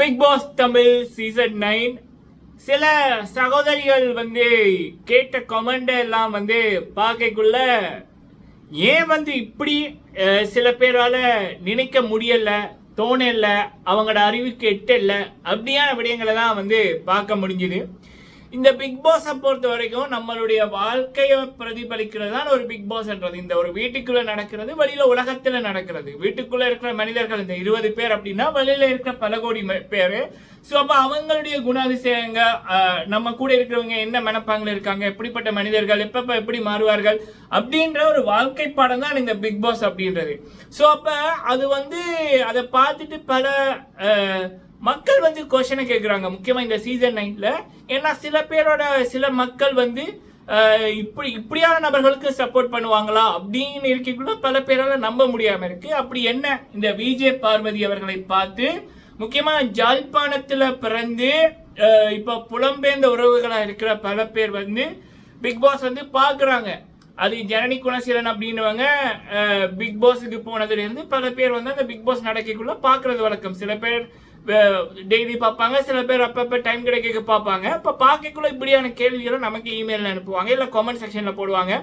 Bigg Boss Tamil season nine சில சகோதரிகள் வந்து கேட்ட கமெண்ட் எல்லாம் வந்து பார்க்கக்குள்ள ஏன் வந்து இப்படி சில பேரால நினைக்க முடியல தோணல அவங்களோட அறிவுக்கு எட்டல அப்படியான விடயங்களை தான் வந்து பார்க்க முடிஞ்சுது. இந்த பிக் பாஸை பொறுத்த வரைக்கும் நம்மளுடைய வாழ்க்கையை பிரதிபலிக்கிறது தான் ஒரு பிக் பாஸ் என்றது. இந்த ஒரு வீட்டுக்குள்ள நடக்கிறது வெளியில உலகத்துல நடக்கிறது. வீட்டுக்குள்ள இருக்கிற மனிதர்கள் இந்த இருபது பேர் அப்படின்னா வெளியில இருக்கிற பல கோடி பேர். ஸோ அப்போ அவங்களுடைய குணாதிசயங்க நம்ம கூட இருக்கிறவங்க என்ன மனப்பாங்கில் இருக்காங்க எப்படிப்பட்ட மனிதர்கள் எப்பப்ப எப்படி மாறுவார்கள் அப்படின்ற ஒரு வாழ்க்கை பாடம் தான் இந்த பிக் பாஸ் அப்படின்றது. ஸோ அப்போ அது வந்து அதை பார்த்துட்டு பல மக்கள் வந்து கொஷனை கேட்குறாங்க முக்கியமாக இந்த சீசன் நைன்ல ஏன்னா சில பேரோட சில மக்கள் வந்து இப்படி இப்படியான நபர்களுக்கு சப்போர்ட் பண்ணுவாங்களா அப்படின்னு இருக்கக்குள்ள பல பேரால் நம்ப முடியாமல் இருக்கு. அப்படி என்ன இந்த விஜே பார்வதி அவர்களை பார்த்து முக்கியமாக ஜாழ்ப்பாணத்தில் பிறந்து இப்போ புலம்பெயர்ந்த உறவுகளாக இருக்கிற பல பேர் வந்து பிக் பாஸ் வந்து பார்க்குறாங்க. அது ஜனனி குணசீலன் அப்படின்னுவங்க. பிக் பாஸுக்கு போனதுலேருந்து பல பேர் வந்து அந்த பிக் பாஸ் நடக்கக்குள்ள பார்க்குறது வழக்கம். சில பேர் டெய்லி பார்ப்பாங்க. சில பேர் அப்பப்போ டைம் கிடைக்க பார்ப்பாங்க. இப்போ பார்க்கக்குள்ள இப்படியான கேள்விகளை நமக்கு இமெயிலில் அனுப்புவாங்க. இல்லை கமெண்ட் செக்ஷனில் போடுவாங்க.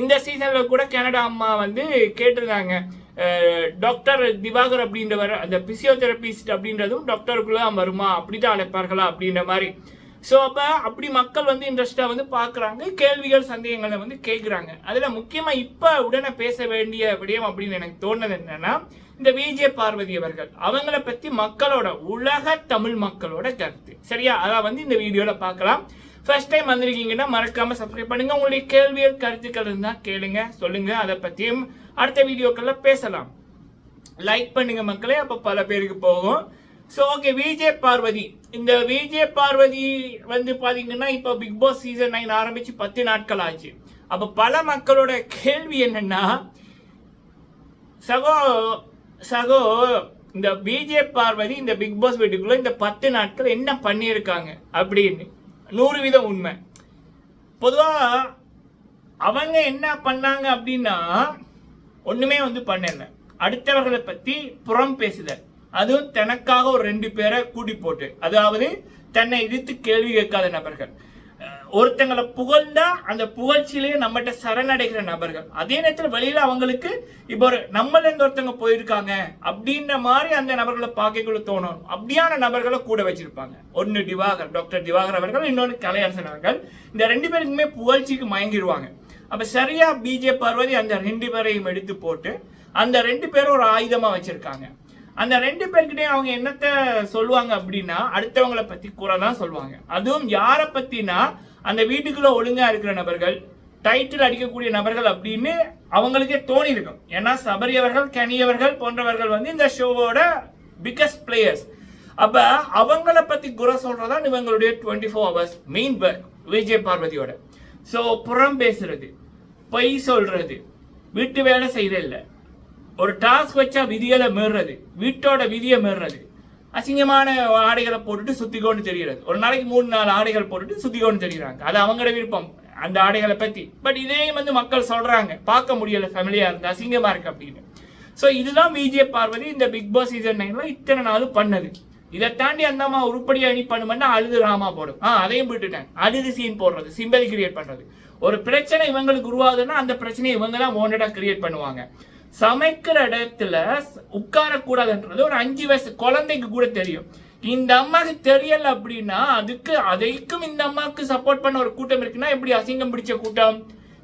இந்த சீசனில் கூட கனடா அம்மா வந்து கேட்டிருந்தாங்க. டாக்டர் திவாகர் அப்படின்றவர் அந்த பிசியோதெரபிஸ்ட் அப்படின்றதும் டாக்டருக்குள்ள வருமா? அப்படி தான் அழைப்பார்களா? அப்படின்ற மாதிரி. ஸோ அப்போ அப்படி மக்கள் வந்து இன்ட்ரெஸ்டாக வந்து பார்க்குறாங்க கேள்விகள் சந்தேகங்களை வந்து கேட்குறாங்க. அதில் முக்கியமாக இப்போ உடனே பேச வேண்டிய விடயம் அப்படின்னு எனக்கு தோணுது என்னன்னா இந்த விஜே பார்வதி அவர்கள் அவங்கள பற்றி மக்களோட உலக தமிழ் மக்களோட கருத்து. சரியா? அதை வந்து இந்த வீடியோவில் பார்க்கலாம். ஃபர்ஸ்ட் டைம் வந்திருக்கீங்கன்னா மறக்காம சப்ஸ்கிரைப் பண்ணுங்க. உங்களுடைய கேள்விகள் கருத்துக்கள் இருந்தால் கேளுங்க சொல்லுங்க. அதை பற்றியும் அடுத்த வீடியோக்களில் பேசலாம். லைக் பண்ணுங்க மக்களே. அப்போ பல பேருக்கு போகும். ஸோ ஓகே விஜே பார்வதி இந்த விஜே பார்வதி வந்து பார்த்தீங்கன்னா இப்போ பிக் பாஸ் சீசன் நைன் ஆரம்பித்து பத்து நாட்கள் ஆச்சு. அப்போ பல மக்களோட கேள்வி என்னென்னா சகோ சகோ இந்த பிஜே பார்வதி இந்த பிக் பாஸ் வீட்டுக்குள்ள இந்த பத்து நாட்கள் என்ன பண்ணியிருக்காங்க அப்படின்னு. நூறு வீதம் உண்மை. பொதுவாக அவங்க என்ன பண்ணாங்க அப்படின்னா ஒன்றுமே வந்து பண்ணல. அடுத்தவர்களை பற்றி புறம் பேசுதல். அதுவும் தனக்காக ஒரு ரெண்டு பேரை கூட்டி போட்டு அதாவது தன்னை எதிர்த்து கேள்வி கேட்காத நபர்கள். ஒருத்தங்களை புகழ்ந்தா அந்த புகழ்ச்சியிலேயே நம்மகிட்ட சரணடைகிற நபர்கள். அதே நேரத்தில் வெளியில அவங்களுக்கு இப்போ ஒரு நம்மள இருந்து ஒருத்தவங்க போயிருக்காங்க அப்படின்ற மாதிரி அந்த நபர்களை பார்க்கக்குள்ள தோணும். அப்படியான நபர்களை கூட வச்சிருப்பாங்க. ஒன்னு திவாகர் டாக்டர் திவாகர் அவர்கள் இன்னொன்று கலையரசன் அவர்கள். இந்த ரெண்டு பேருக்குமே புகழ்ச்சிக்கு மயங்கிடுவாங்க அப்ப சரியா பிஜே பார்வதி அந்த ரெண்டு பேரையும் எடுத்து போட்டு அந்த ரெண்டு பேரும் ஒரு ஆயுதமா வச்சிருக்காங்க. அந்த ரெண்டு பேர்கிட்டையும் அவங்க என்னத்த சொல்லுவாங்க அப்படின்னா அடுத்தவங்களை பத்தி குறை தான் சொல்லுவாங்க. அதுவும் யாரை பத்தினா அந்த வீட்டுக்குள்ள ஒழுங்கா இருக்கிற நபர்கள் டைட்டில் அடிக்கக்கூடிய நபர்கள் அப்படின்னு அவங்களுக்கே தோணி இருக்கும் ஏன்னா சபரியவர்கள் கனியவர்கள் போன்றவர்கள் வந்து இந்த ஷோவோட பிக்கஸ்ட் பிளேயர்ஸ் அப்ப அவங்கள பத்தி குறை சொல்றதா இவங்களுடைய twenty four hours main work Vijay பார்வதியோட. So புறம் பேசுறது பொய் சொல்றது வீட்டு வேலை செய்யறதில்ல. ஒரு டாஸ்க் வச்சா விதிகளை மீறுறது. வீட்டோட விதியை மீறுறது. அசிங்கமான ஆடைகளை போட்டுட்டு சுத்திக்கோன்னு தெரிகிறது. ஒரு நாளைக்கு மூணு நாலு ஆடைகள் போட்டுட்டு சுத்திக்கோன்னு தெரியுறாங்க அது அவங்களோட விருப்பம் அந்த ஆடைகளை பத்தி. பட் இதையும் வந்து மக்கள் சொல்றாங்க. பார்க்க முடியல ஃபேமிலியா இருந்து அசிங்கமா இருக்கு அப்படின்னு. ஸோ இதுதான் விஜய பார்வதி இந்த பிக் பாஸ் சீசன் நைன்ல இத்தனை நாளும் பண்ணது. இதை தாண்டி அந்த அம்மா உருப்படி அணி பண்ணுமென்னா அழுது ராமா போடும். ஆ அதையும் விட்டுட்டேன். அழுது சீன் போடுறது சிம்பதி கிரியேட் பண்றது. ஒரு பிரச்சனை இவங்களுக்கு உருவாகுதுன்னா அந்த பிரச்சனையை இவங்க தான் ஓனடா கிரியேட் பண்ணுவாங்க. சமைக்கிற இடத்துல உட்காரக்கூடாதுன்றது ஒரு அஞ்சு வயசு குழந்தைக்கு கூட தெரியும். இந்த அம்மாக்கு தெரியல அப்படின்னா அதுக்கு அதைக்கும் இந்த அம்மாவுக்கு சப்போர்ட் பண்ண ஒரு கூட்டம் இருக்குன்னா எப்படி அசிங்கம் பிடிச்ச கூட்டம்?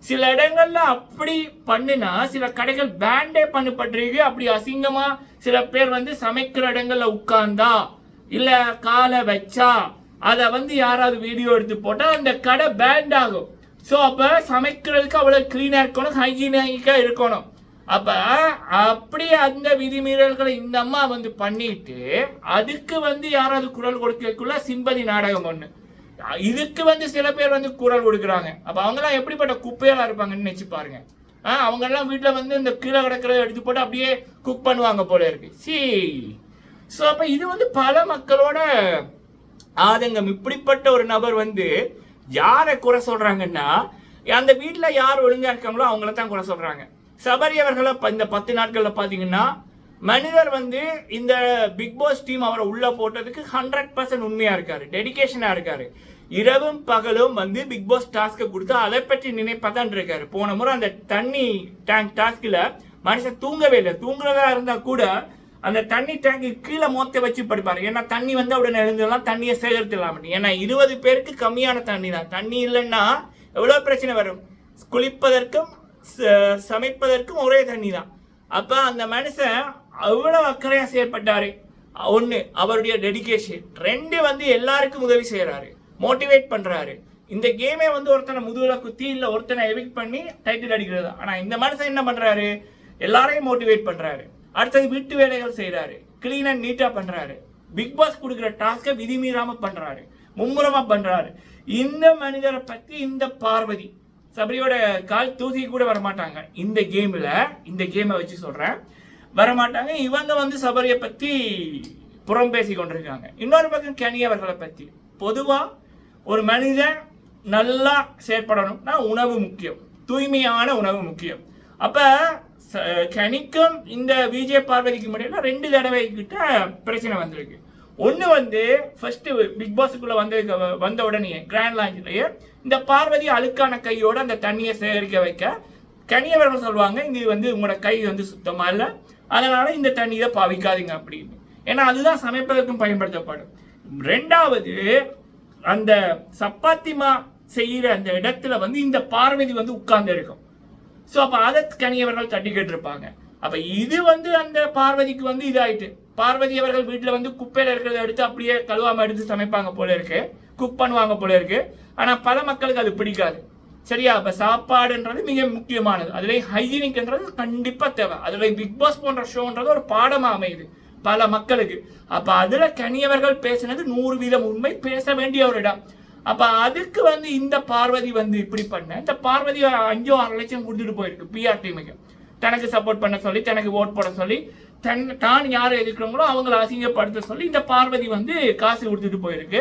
சில இடங்கள்ல அப்படி பண்ணுனா சில கடைகள் பேண்டே பண்ணப்பட்டிருக்கு. அப்படி அசிங்கமா சில பேர் வந்து சமைக்கிற இடங்கள்ல உட்கார்ந்தா இல்ல காலை வச்சா அதை வந்து யாராவது வீடியோ எடுத்து போட்டா அந்த கடை பேண்ட் ஆகும் ஸோ அப்ப சமைக்கிறதுக்கு அவ்வளவு கிளீனா இருக்கணும் ஹைஜீனிக்கா இருக்கணும். அப்ப அப்படி அந்த விதிமீறல்களை இந்த அம்மா வந்து பண்ணிட்டு அதுக்கு வந்து யாராவது குரல் கொடுக்கக்குள்ள சிம்பதி நாடகம் ஒண்ணு. இதுக்கு வந்து சில பேர் வந்து குரல் கொடுக்குறாங்க. அப்ப அவங்கெல்லாம் எப்படிப்பட்ட குப்பையெல்லாம் இருப்பாங்கன்னு நினச்சி பாருங்க. ஆ அவங்க எல்லாம் வந்து இந்த கீழே கிடக்கிறத எடுத்து போட்டு அப்படியே குக் பண்ணுவாங்க போல இருக்கு. சி. ஸோ அப்ப இது வந்து பல மக்களோட ஆதங்கம். இப்படிப்பட்ட ஒரு நபர் வந்து யாரை குறை சொல்றாங்கன்னா அந்த வீட்டில் யார் ஒழுங்கா இருக்காங்களோ அவங்கள தான் குறை சொல்றாங்க. சபரி அவர்களை ப- இந்த பத்து நாட்களில் பார்த்தீங்கன்னா மனிதர் வந்து இந்த பிக் பாஸ் டீம் அவரை உள்ள போட்டதுக்கு ஹண்ட்ரட் பர்சன்ட் உண்மையா இருக்காரு டெடிகேஷனா இருக்காரு. இரவும் பகலும் வந்து பிக் பாஸ் டாஸ்க்கை கொடுத்து அதை பற்றி நினைப்பதான் இருக்காரு. போன முறை அந்த தண்ணி டேங்க் டாஸ்கில் மனுஷன் தூங்கவே இல்லை. தூங்குறதா இருந்தால் கூட அந்த தண்ணி டேங்க்கு கீழே மோத்த வச்சு படுப்பார். ஏன்னா தண்ணி வந்து உடனே எழுந்துடலாம் தண்ணியை சேகரித்துடலாம். ஏன்னா இருபது பேருக்கு கம்மியான தண்ணி தான். தண்ணி இல்லைன்னா எவ்வளோ பிரச்சனை வரும்? குளிப்பதற்கும் சமைப்பதற்கும் ஒரே தண்ணி தான் அப்போ அந்த மனுஷன் அவ்வளோ அக்கறையாக செயல்பட்டாரு ஒன்று அவருடைய டெடிகேஷன் ரெண்டு வந்து எல்லாருக்கும் உதவி செய்கிறாரு மோட்டிவேட் பண்ணுறாரு இந்த கேமே வந்து ஒருத்தனை முதுகில் குத்தி இல்லை ஒருத்தனை எவிக் பண்ணி டைட்டில் அடிக்கிறது. ஆனால் இந்த மனுஷன் என்ன பண்ணுறாரு எல்லாரையும் மோட்டிவேட் பண்ணுறாரு அடுத்தது வீட்டு வேலைகள் செய்கிறாரு க்ளீன் அண்ட் நீட்டாக பண்ணுறாரு பிக் பாஸ் கொடுக்குற டாஸ்க்கை விதிமீறாமல் பண்ணுறாரு மும்முரமாக பண்ணுறாரு இந்த மனிதரை பற்றி இந்த பார்வதி சபரியோட கால் தூசி கூட வரமாட்டாங்க. இந்த கேமில் இந்த கேமை வச்சு சொல்கிறேன் வரமாட்டாங்க. இவங்க வந்து சபரியை பற்றி புறம் பேசி கொண்டிருக்காங்க. இன்னொரு பக்கம் கனி அவர்களை பற்றி பொதுவாக ஒரு மனிதன் நல்லா செயற்படணும்னா உணவு முக்கியம். தூய்மையான உணவு முக்கியம். அப்போ கனிக்கும் இந்த விஜய பார்வதிக்கும் இடையில ரெண்டு தடவை கிட்ட பிரச்சனை வந்திருக்கு. ஒன்று வந்து ஃபர்ஸ்ட் பிக் பாஸுக்குள்ள வந்ததுக்கு வ- வந்த உடனே கிராண்ட் லாஞ்சிலேயே இந்த பார்வதி அழுக்கான கையோட அந்த தண்ணியை சேகரிக்க வைக்க. கனியவர்கள் சொல்லுவாங்க இது வந்து உங்களோட கை வந்து சுத்தமா இல்லை. அதனால இந்த தண்ணியை பாவிக்காதீங்க அப்படின்னு. ஏன்னா அதுதான் சமைப்பதற்கும் பயன்படுத்தப்படும். ரெண்டாவது அந்த சப்பாத்திமா செய்கிற அந்த இடத்துல வந்து இந்த பார்வதி வந்து உட்கார்ந்து இருக்கும் ஸோ அப்போ அதை கனியவர்கள் தட்டி கேட்டிருப்பாங்க. அப்போ இது வந்து அந்த பார்வதிக்கு வந்து இதாயிட்டு. பார்வதி அவர்கள் வீட்டில் வந்து குப்பையில் இருக்கிறத எடுத்து அப்படியே கழுவாம எடுத்து சமைப்பாங்க போல இருக்கு. குக் பண்ணுவாங்க போல இருக்கு. ஆனால் பல மக்களுக்கு அது பிடிக்காது. சரியா? அப்போ சாப்பாடுன்றது மிக முக்கியமானது. அதுலேயும் ஹைஜீனிக்ன்றது கண்டிப்பாக தேவை. அதுலேயும் பிக் பாஸ் போன்ற ஷோன்றது ஒரு பாடமாக அமையுது பல மக்களுக்கு. அப்போ அதில் கனியவர்கள் பேசினது நூறு வீதம் உண்மை. பேச வேண்டிய ஒரு இடம். அப்ப அதுக்கு வந்து இந்த பார்வதி வந்து இப்படி பண்ண. இந்த பார்வதி அஞ்சோ ஆறு லட்சம் கொடுத்துட்டு போயிருக்கு பிஆர் டீமுக்கு தனக்கு சப்போர்ட் பண்ண சொல்லி தனக்கு ஓட் போட சொல்லி தன் தான் யாரை எதிர்க்கிறாங்களோ அவங்கள அசிங்கப்படுத்த சொல்லி இந்த பார்வதி வந்து காசு கொடுத்துட்டு போயிருக்கு.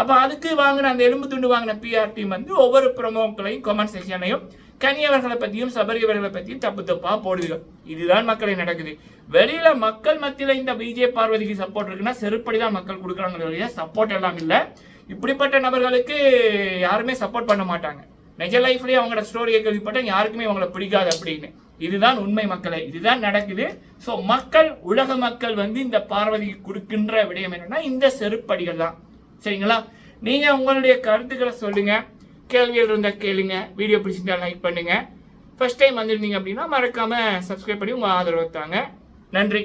அப்போ அதுக்கு வாங்கின அந்த எலும்பு துண்டு வாங்கின பிஆர் டீம் வந்து ஒவ்வொரு ப்ரொமோக்களையும் கமெண்ட் செக்ஷனையும் கனியவர்களை பற்றியும் சபரியவர்களை பற்றியும் தப்பு தப்பா போடுதுங்க இதுதான் மக்களை நடக்குது. வெளியில மக்கள் மத்தியில இந்த பிஜே பார்வதிக்கு சப்போர்ட் இருக்குன்னா செருப்படி தான் மக்கள் கொடுக்குறாங்க இல்லையா சப்போர்ட் எல்லாம் இல்லை. இப்படிப்பட்ட நபர்களுக்கு யாருமே சப்போர்ட் பண்ண மாட்டாங்க. நிஜ லைஃப்லயே அவங்களோட ஸ்டோரியை கேள்விப்பட்டேன் யாருக்குமே அவங்கள பிடிக்காது அப்படின்னு. இதுதான் உண்மை மக்களை இதுதான் நடக்குது. ஸோ மக்கள் உலக மக்கள் வந்து இந்த பார்வதிக்கு கொடுக்கின்ற விடயம் என்னன்னா இந்த செருப்படிகள் தான். சரிங்களா? நீங்க உங்களுடைய கருத்துக்களை சொல்லுங்க. கேள்விகள் இருந்தால் கேளுங்க. வீடியோ பிடிச்சிருந்தா லைக் பண்ணுங்க. ஃபர்ஸ்ட் டைம் வந்திருந்தீங்க அப்படின்னா மறக்காம சப்ஸ்கிரைப் பண்ணி உங்க ஆதரவு தாங்க. நன்றி.